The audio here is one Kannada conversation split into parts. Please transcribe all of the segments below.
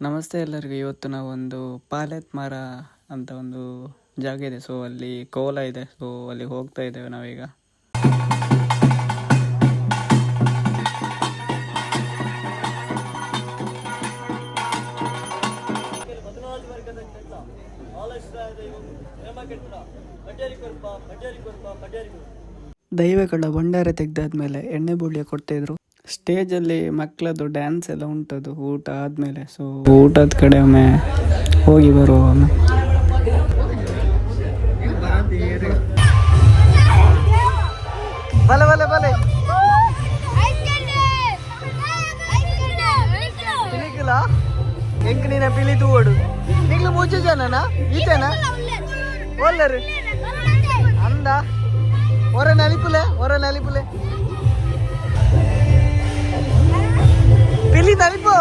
ನಮಸ್ತೆ ಎಲ್ಲರಿಗೂ. ಇವತ್ತು ನಾವು ಒಂದು ಪಾಲೆತ್ ಮರ ಅಂತ ಒಂದು ಜಾಗ ಇದೆ. ಸೊ ಅಲ್ಲಿ ಕೋಲ ಇದೆ. ಸೊ ಅಲ್ಲಿ ಹೋಗ್ತಾ ಇದ್ದೇವೆ ನಾವೀಗ. ದೈವಗಳ ಭಂಡಾರ ತೆಗೆದಾದ್ಮೇಲೆ ಎಣ್ಣೆ ಬುಳ್ಳಿಯ ಕೊಡ್ತಿದ್ರು ಸ್ಟೇಜ್ ಅಲ್ಲಿ ಮಕ್ಕಳದು ಡ್ಯಾನ್ಸ್ ಎಲ್ಲ ಉಂಟದು, ಊಟ ಆದ್ಮೇಲೆ. ಸೊ ಊಟದ ಕಡೆ ಒಮ್ಮೆ ಹೋಗಿ ಬರುವ ಒಮ್ಮೆ. ಬಲೆ ಬಲೆ ಬಲೆ. ನಿಗಲ ಎಂಕನಿನ ಬಿಳಿ ತೂವಡು ನಿಗ್ಲು ಮುಚ್ಚು ಜನನಾ? ಈತನಾ? ಒಲ್ಲರು ಅಂದ. ಒರ ನಲಿಪುಲೆ ಒರ ನಲಿಪುಲೆ. Pili, po.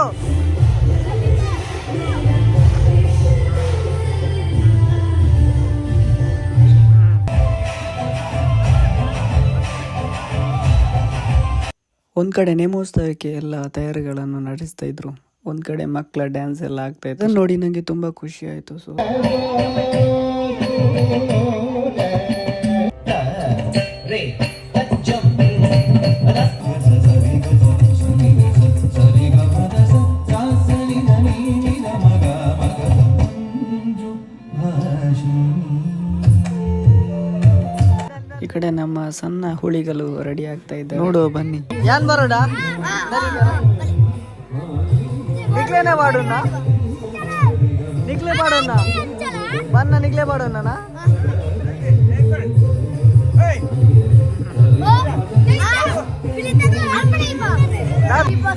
ಒಂದು ಕಡೆ ನೇಮೋತ್ಸವಕ್ಕೆ ಎಲ್ಲ ತಯಾರಿಗಳನ್ನು ನಡೆಸ್ತಾ ಇದ್ರು. ಒಂದು ಕಡೆ ಮಕ್ಕಳ ಡ್ಯಾನ್ಸ್ ಎಲ್ಲ ಆಗ್ತಾ ಇತ್ತು. ನೋಡಿ ನನಗೆ ತುಂಬಾ ಖುಷಿ ಆಯಿತು ಸೊ ಸಣ್ಣ ಹುಳಿಗಳು ರೆಡಿ ಆಗ್ತಾ ಇದ್ದಾರೆ ನೋಡು ಬನ್ನಿ. ಯಾನ್ ಬರೋಡ ನಿಕ್ಲೇನೆ ಮಾಡೋಣ ನಿಗ್ಲೆ ಮಾಡೋಣ ಬನ್ನ ನಿಗ್ಲೇ ಮಾಡೋಣ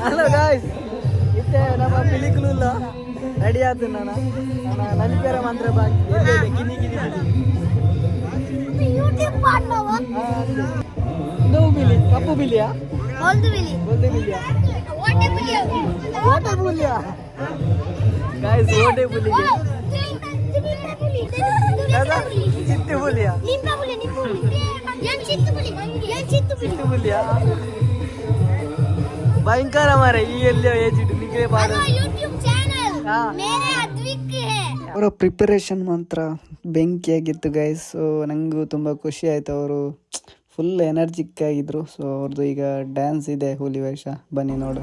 ಹಲೋ ಗಾಯ್ಸ್ ಇತ್ತೆ ನಮ್ಮ ಇಲ್ಲ. ರೆಡಿ ಆಯ್ತು ನಾನು ನನ್ನ ನಲಿಪೇರ ಮಂತ್ರ ಬಾಕಿ. ಗಿನಿ ಗಿನಿ ಕಿನಿ ಕಿನಿ. ಬಿಲಿ ಕಪ್ಪು ಬಿಲಿಯಾ? ಓಟೆ ಬುಲಿಯಾ ಗಾಯ್ಸ್ ಓಟೆ ಬುಲಿಗೆ ದಾದಾ ಚಿತ್ತೆ ಬುಲಿಯಾ? ಬುಲಿಯಾ ಭಯಂಕರ ಮಾರೆ ಈ ಎಲ್ಲಿ ಏಜ್ ಇಟ್ಟು ನಿಮಗೆ ಬಾರ ಹಾ. ಅವರ ಪ್ರಿಪರೇಷನ್ ಮಾತ್ರ. ಬೆಂಕಿಯಾಗಿತ್ತು ಗೈಸ್ ಸೊ ನನಗೂ ತುಂಬ ಖುಷಿ ಆಯಿತು ಅವರು ಫುಲ್ ಎನರ್ಜಿಕ್ ಆಗಿದ್ರು. ಸೊ ಅವ್ರದ್ದು ಈಗ ಡ್ಯಾನ್ಸ್ ಇದೆ ಹುಲಿ ವೇಷ ಬನ್ನಿ ನೋಡು.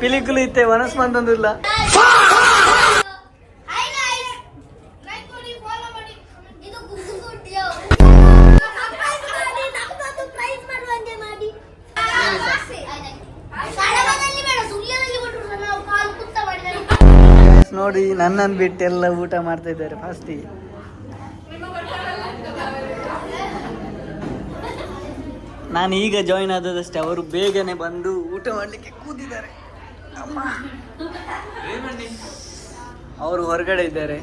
ಪಿಲಿಕುಲು ಇತ್ತೆ ಮನಸ್ ಇಲ್ಲ ನೋಡಿ ನನ್ನನ್ನು ಬಿಟ್ಟು ಎಲ್ಲ ಊಟ ಮಾಡ್ತಾ ಇದ್ದಾರೆ ಫಸ್ಟಿಗೆ ನಾನು ಈಗ ಜಾಯಿನ್ ಆದದಷ್ಟೇ, ಅವರು ಬೇಗನೆ ಬಂದು ಊಟ ಮಾಡಲಿಕ್ಕೆ ಕೂತಿದ್ದಾರೆ. ಅವರು ಹೊರಗಡೆ ಇದ್ದಾರೆ.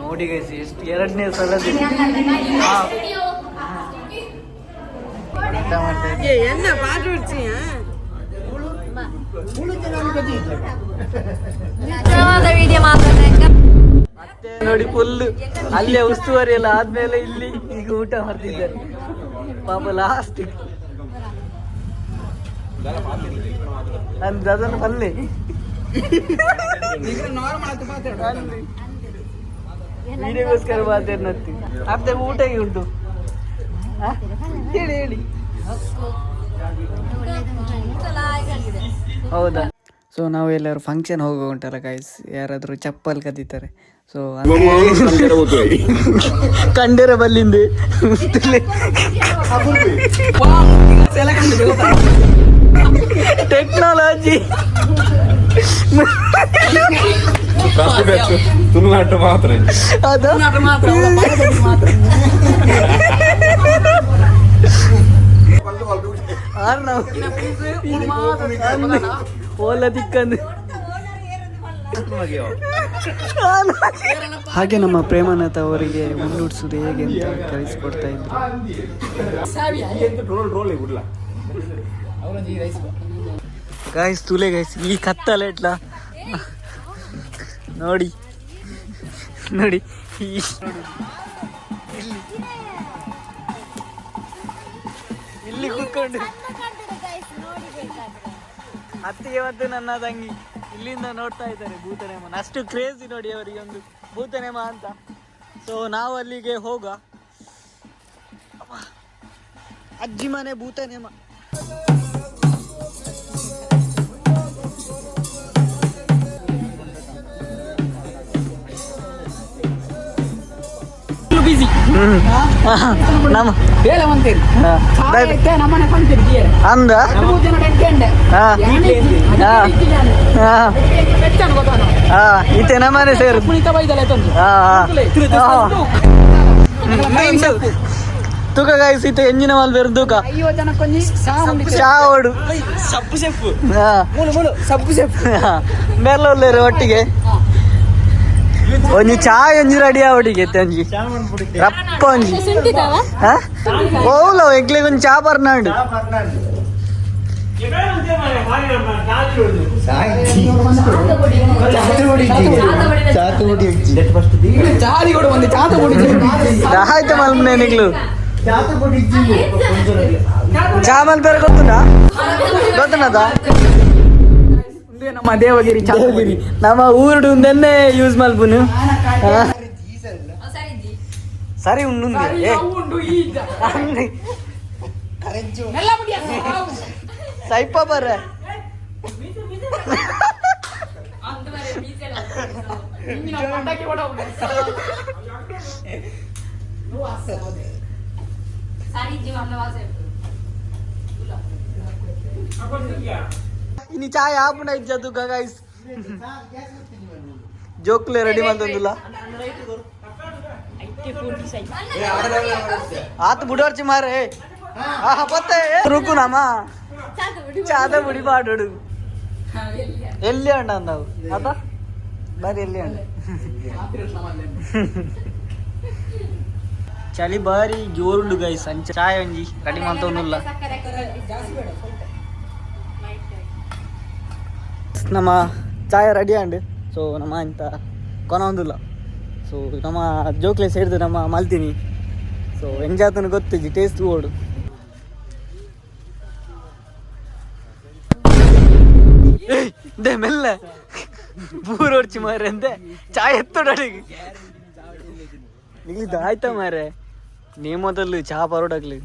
ನೋಡಿ ಗೈಸ್ ಎಷ್ಟು ಎರಡನೇ ಸಲ ಮತ್ತೆ ನೋಡಿ ಫುಲ್ ಅಲ್ಲೇ ಉಸ್ತುವಾರಿ ಎಲ್ಲ ಆದ್ಮೇಲೆ ಇಲ್ಲಿ ಈಗ ಊಟ ಮಾಡ್ತಿದ್ದಾರೆ. ಪಾಪ ಲಾಸ್ಟ್ ಅಂದ್ ಅದನ್ನು ಅಲ್ಲಿ. ವಿಡಿಯೋಗೋಸ್ಕರ ಮಾತಾಡ್ನತ್ತಿ ಅರ್ಧ ಊಟ ಉಂಟು? ಹೇಳಿ ಹೇಳಿ. ಹೌದಾ? ಸೊ ನಾವು ಎಲ್ಲರೂ ಫಂಕ್ಷನ್ ಹೋಗೋ ಉಂಟಲ್ಲ ಗೈಸ್ ಯಾರಾದರೂ ಚಪ್ಪಲ್ ಕದೀತಾರೆ. ಸೊ ಕಂಡರ ಬಲ್ಲಿಂದು. ಟೆಕ್ನಾಲಜಿ ತುಳುನಾಟ ಮಾತ್ರ. ಅದು? ಓಲ ದಿಕ್ಕಂದು. ಹಾಗೆ ನಮ್ಮ ಪ್ರೇಮನಾಥ ಅವರಿಗೆ ಮುಂದೂಡಿಸುವುದು ಹೇಗೆ ಅಂತ ಕಲಿಸ್ಕೊಡ್ತಾ ಇದ್ರು. ಗಾಯ್ಸ್ ತುಲೆ ಗಾಯ್ಸ್ ಈ ಕತ್ತಲೆ ಇಟ್ಲ. ನೋಡಿ. ನೋಡಿ. ಇಲ್ಲಿ. ಕುತ್ಕೊಂಡು. ಕೂತ್ಕೊಂಡು ಮತ್ತೆ ನನ್ನ ತಂಗಿ ಇಲ್ಲಿಂದ ನೋಡ್ತಾ ಇದ್ದಾರೆ ಭೂತನೇಮನ ಅಷ್ಟು ಕ್ರೇಜಿ ನೋಡಿ ಅವರಿಗೆ ಒಂದು ಭೂತನೇಮ ಅಂತ. ಸೊ ನಾವು ಅಲ್ಲಿಗೆ ಹೋಗ. ಅಜ್ಜಿ ಮನೆ ಭೂತನೇಮ. ನಮ್ಮ ನಮ್ಮನೆ ಅಂದ? ನಮ್ಮನೆ ಸೇರು. ಬೈದಲೆ ಹಾ. ತೂಕ ಗಾಯ್ಸ್ ಇತ್ತು ಎಂಜಿನ ಮಾಲ್ ಬೇರೆ ತೂಕ. ಚಾವಡು ಓಡು. ಸಪ್ಪು ಸಬ್ಬು ಸೆಪ್ಪು ಬೆರ್ಲೊಲ್ಲೇರು ಒಟ್ಟಿಗೆ. ಒಂಜಿ ಚಾ ಒಂಜಿ ರೆಡಿ ಒಟ್ಟಿಗೆ ಒಂಜಿ ರಪ್ಪ ಒಂಜಿ ಹಾ ಓಲ ಎಗ್ಲಿಗೆ ಒಂದು ಚಾ ಬರ್ನಾಡು ಚಾಲಿ ಕೊಡು ಒಂದು ಚಾತ ಕೊಡಿ ಆಯ್ತು ಮಲ್ಪನೆ ನಿಗ್ಲು ಚಾ ಮಲ್ ಬೇರೆ ಗೊತ್ತುನಾ ನಮ್ಮ ದೇವಗಿರಿ ಚಾತಗಿರಿ ನಮ್ಮ ಊರುಡು ನೆನ್ನೆ ಯೂಸ್ ಮಲ್ಪುನು. ಸರಿ ಉಂಡು ಏ. ಉಂಡು ಈಗ. ಅಂಗ್ಡಿ. ಎಲ್ಲ ಮುಗಿಯ ಸೈಪ ಬರ್ರೆ ಪಟಾಕಿ ಹೊಡ ಇನಿ ಚಾಯ್ ಆಪುನ ಇಜ್ಜದು ಗೈಸ್ ಜೋಕ್ಲೆ ರೆಡಿ ಮಾಡ್ತಂದಿಲ್ಲ ಆತು ಬುಡೋರ್ಚಿ ಮಾರೆ ಪತ್ತೆ ರುಕು ನಮ. ಚಾದ ಬುಡಿ ಪಾಡೋಡು ಎಲ್ಲಿ ಅಣ್ಣ ಅಂದವು? ಅದ ಬಾರಿ ಎಲ್ಲಿ ಅಣ್ಣ. ಚಳಿ ಬಾರಿ ಜೋರುಂಡು ಗೈಸ್ ಅಂಚ ಚಾಯ್ ಒಂಜಿ ರೆಡಿ ಮಾಡ್ತವನುಲ್ಲ ನಮ್ಮ ಚಾಯ ರೆಡಿ ಆಂಡ್ ಸೊ ನಮ್ಮ ಅಂತ ಕೊನ ಒಂದಿಲ್ಲ. ಸೊ ನಮ್ಮ ಜೋಕ್ಲೆ ಸೇರಿದು ನಮ್ಮ ಮಲ್ತೀನಿ. ಸೊ ಎಂಜಾತನ ಗೊತ್ತಿಜ್ಜಿ ಟೇಸ್ಟ್ ಓಡು ದೇ ಮೆಲ್ಲ. ಬೂರೊಡ್ಚಿ ಮಾರೆ ಅಂದೆ. ಚಾಯ್ ಎತ್ತೊಡಡಿಗೆ ಇಲ್ಲಿದ್ದ ಆಯ್ತಾ ಮಾರೆ ನೀ ಮೊದಲು ಚಹಾ ಪರೋಡಾಗ್ಲಿ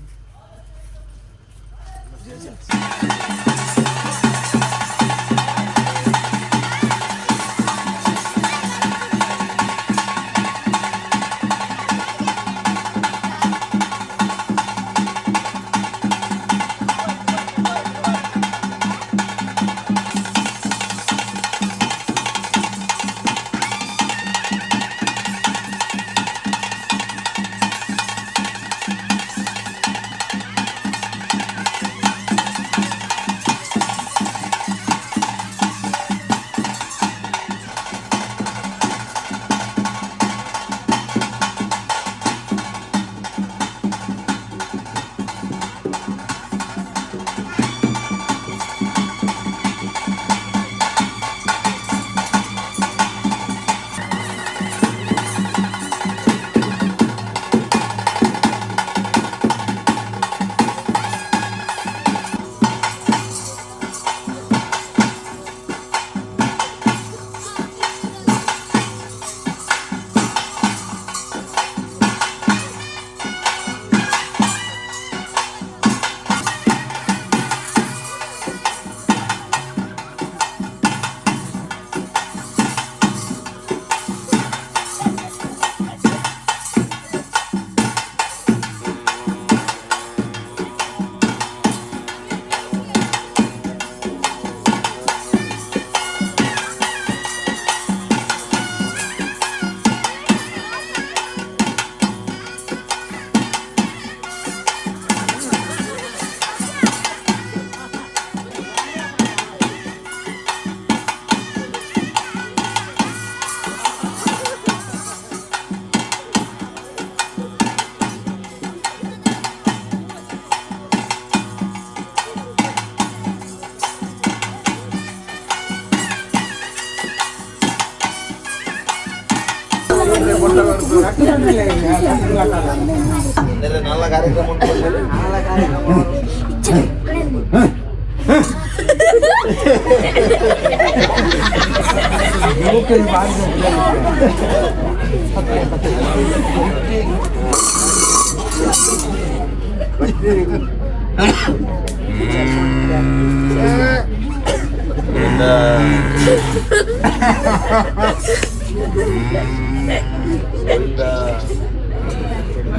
Hahaha.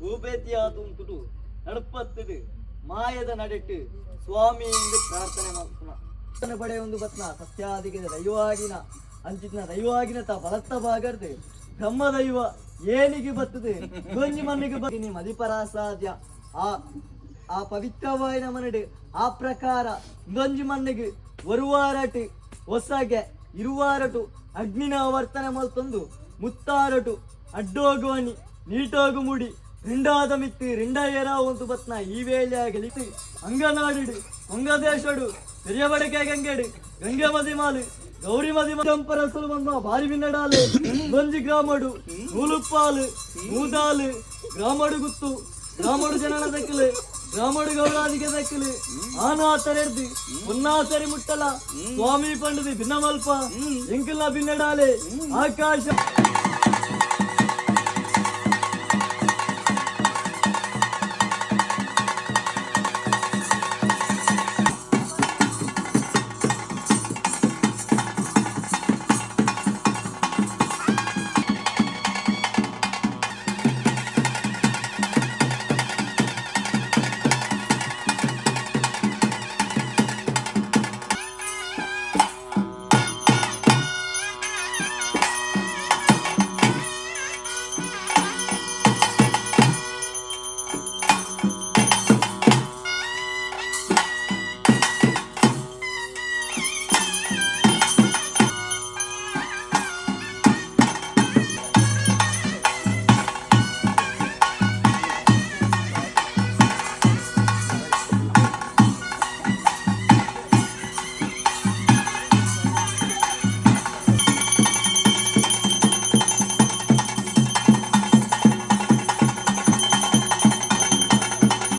ಭೂಪೇತಿಯಾತುಂಟು ನಡುಪತ್ತಿಡು ಮಾಯದ ನಡೆಟ್ಟು ಸ್ವಾಮಿ ಎಂದು ಪ್ರಾರ್ಥನೆ ಮಾಡ್ತಾನೆ. ಪಡೆ ಒಂದು ಬತ್ನ, ಸತ್ಯಾದಿಗೆ ದೈವಾಗಿನ ಅಂಚಿನ ದೈವಾಗಿನ ತ ಬಲತ್ತ ಬಾಗರ್ದೆ. ಬ್ರಹ್ಮ ದೈವ ಏನಿಗೆ ಬತ್ತದೆ? ಗೊಂಜಿ ಮನ್ನಿಗೆ ಬತ್ತೀನಿ ಮದಿಪರಾಸಾಧ್ಯ ಆ ಆ ಪವಿತ್ರವಾಯಿನ ಮನಡು, ಆ ಪ್ರಕಾರ ಗೊಂಜಿ ಮನ್ನಿಗೆ ಒರುವಾರಟು ಹೊಸಗೆ ಇರುವಾರಟು, ಅಗ್ನಿನ ವರ್ತನೆ ಮಲ್ತೊಂದು, ಮುತ್ತಾರಟು, ಅಡ್ಡೋಗುವನಿ ನೀಟೋಗು ಮುಡಿ ರಿಂಡಾದ ಮಿತ್ತಿ ರಿಂಡ ಏರ ಒಂದು ಬತ್ನ ಈ ವೇಳೆ ಗೆಲಿತು ಅಂಗನಾಡಿಡು ಅಂಗದೇಶಡು ಹಿರಿಯ ಬಡಕೆ ಗಂಗೆಡು ಗಂಗೆ ಮದಿ ಮಾಲು ಗೌರಿ ಮದಿ ಭಾರಿ ಬಿನ್ನಡಾಲು ಗಂಜಿ ಗ್ರಾಮಡು ನೂಲುಪ್ಪಾಲು ನೂದಾಲು ಗ್ರಾಮಡು ಗುತ್ತು ಗ್ರಾಮಡು ಜನನ ದಕ್ಕಲು ಗ್ರಾಮಡು ಗೌರಾದಿಗೆ ದಕ್ಕಲು ಆನಾ ತರೆರ್ದು ಉನ್ನಾ ಸರಿ ಮುಟ್ಟಲ ಸ್ವಾಮಿ ಪಂಡದಿ ಭಿನ್ನಮಲ್ಪ ಎಂಕಲ್ನ ಬಿನ್ನಡಾಲೆ ಆಕಾಶ.